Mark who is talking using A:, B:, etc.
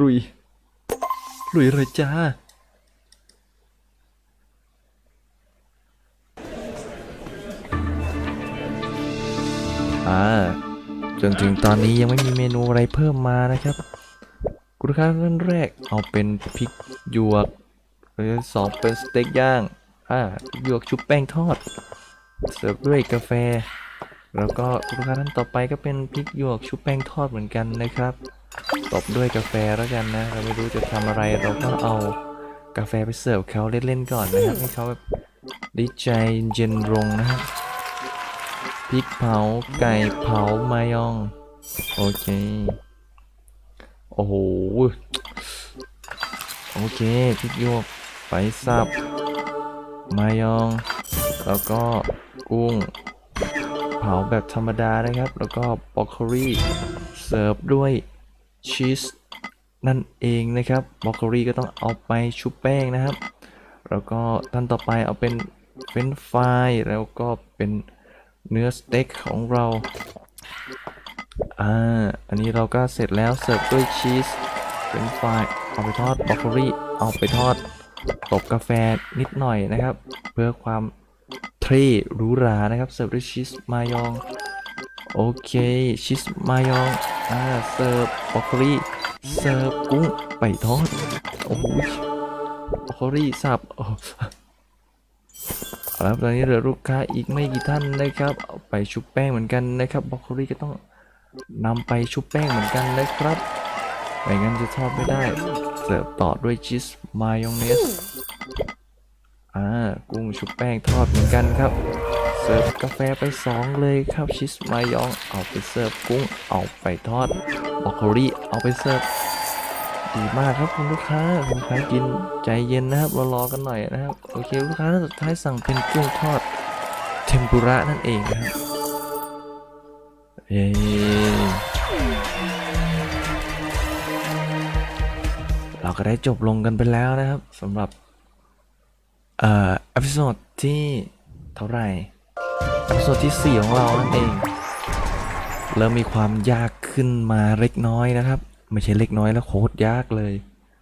A: ลุย ลุยเลยจ้า อ่า จนถึงตอนนี้ยังไม่มีเมนูอะไรเพิ่มมานะครับคุณลูกค้าท่านแรกเอาเป็นพริกหยวกหรือสองเป็นสเต็กย่าง อ่าหยวกชุบแป้งทอด เสิร์ฟด้วยกาแฟ แล้วก็คุณลูกค้าท่านต่อไปก็เป็นพริกหยวกชุบแป้งทอดเหมือนกันนะครับ ตบด้วยกาแฟแล้วกันนะ เราไม่รู้จะทำอะไรเราก็เอากาแฟไปเสิร์ฟเขาเล่นๆก่อนนะครับให้เขาแบบด้ใจเย็นลงนะครับพริกเผาไก่เผามายอง โอเค โอ้โห โอเคพริกหยกไปสับมายอง แล้วก็กุ้ง เผาแบบธรรมดานะครับ แล้วก็บรอกโคลีเสิร์ฟด้วย ชีสนั่นเองนะครับบอกโคลีก็ต้องเอาไปชุบแป้งนะครับ แล้วก็ท่านต่อไปเอาเป็นเฟรนฟรายแล้วก็เป็นเนื้อสเต็กของเราอ่าอันนี้เราก็เสร็จแล้วเสิร์ฟด้วยชีสเป็นไฟรายเอาไปทอดบรอกโคลีเอาไปทอดตบกาแฟนิดหน่อยนะครับ เพื่อความเท่หรูหรานะครับเสิร์ฟด้วยชีสมายอง โอเคชีสมายองอ่าเสิร์ฟบรอกโคลีเสิร์ฟกุ้งไปทอดโอ้โหบรอกโคลีสับโอ้เอาละครับตอนนี้เหลือลูกค้าอีกไม่กี่ท่านนะครับ ไปชุบแป้งเหมือนกันนะครับบรอกโคลีก็ต้องนำไปชุบแป้งเหมือนกันนะครับไม่งั้นจะทอดไม่ได้ เสิร์ฟต่อด้วยชีสมายองเนส อ่ากุ้งชุบแป้งทอดเหมือนกันครับ เสิร์ฟกาแฟไป 2 เลยครับชีสมายองเอาไปเสิร์ฟกุ้งเอาไปทอดบอกโคลีเอาไปเสิร์ฟดีมากครับคุณลูกค้าคุณลูกค้ากินใจเย็นนะครับรอๆกันหน่อยนะครับโอเคลูกค้าสุดท้ายสั่งเป็นกุ้งทอดเทมปุระนั่นเองนะครับเย้เราก็ได้จบลงกันไปแล้วนะครับสำหรับ เอ่ออพิโซดที่เท่าไหร่อพิโซดที่ 4 ของเรานั่นเอง เริ่มมีความยากขึ้นมาเล็กน้อยนะครับ ไม่ใช่เล็กน้อยแล้วโคตรยากเลย